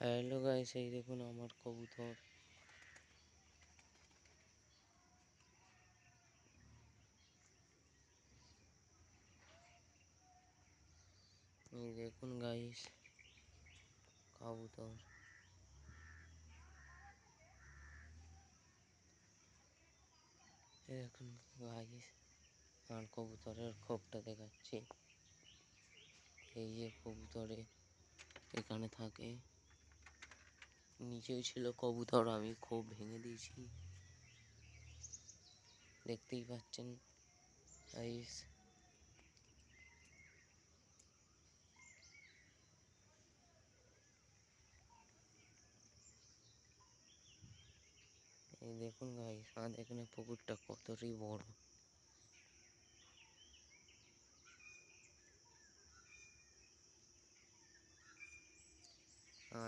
Hello guys এই দেখুন আমার কবুতর। এই দেখুন গাইস কবুতর। দেখুন গাইস আমার কবুতরের খোপটা দেখাচ্ছি। এই যে কবুতরে এখানে থাকে। নিচেও ছিল কবুতর, আমি খুব ভেঙে দিয়েছি। দেখতেই পাচ্ছেন গাইস এই দেখুন গাইস আমাদের এখানে পুকুরটা কতটাই বড়।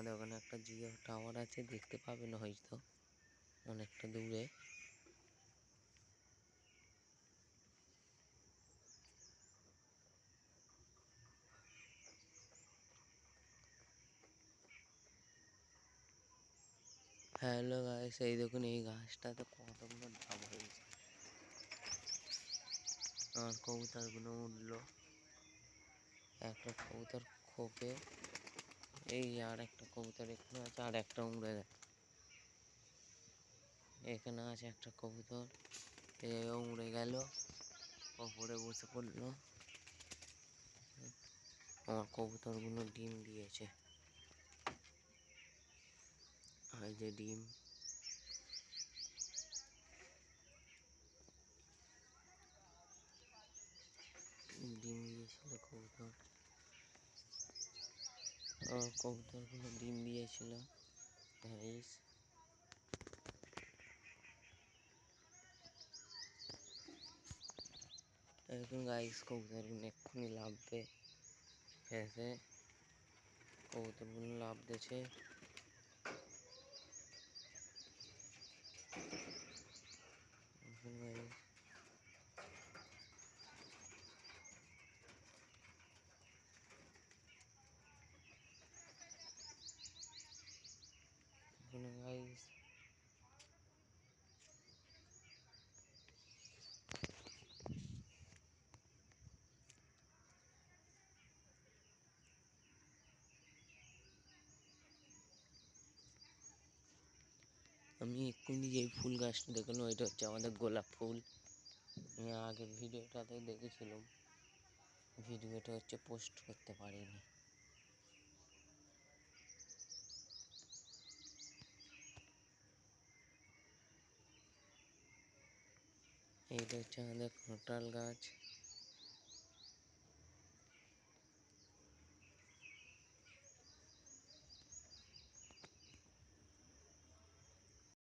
আমাদের ওখানে একটা জিও টাওয়ার আছে, দেখতে পাবেন হয়তো। অনেকটা দূরে। হ্যালো গাইস এই দেখুন, এই গাছটাতে কতগুলো ডাব হয়েছে। আমার কবুতরগুলো উঠল। একটা কবুতর খোপে। এই আর একটা কবুতর এখানে আছে, আর একটা উড়ে গেছে এখানে আছে একটা কবুতর, এ উড়ে গেল, ওপরে বসে পড়ল। আমার কবুতরগুলো ডিম দিয়েছে। এই যে ডিম। ডিম দিয়েছিল কবুতর। কবুতরগুলো ডিম দিয়েছিল। গাইস এখন গাইস কবুতরগুলো এক্ষুনি লাভবে খেয়েছে কবুতরগুলো লাভ দিয়েছে এখন guys এখন গাইস আমি এক্ষুনি যে ফুল গাছটা দেখলাম ওইটা হচ্ছে আমাদের গোলাপ ফুল। আমি আগের ভিডিওটাতে দেখেছিলাম, ভিডিওটা হচ্ছে পোস্ট করতে পারিনি। এইটা হচ্ছে আমাদের কাঁঠাল গাছ।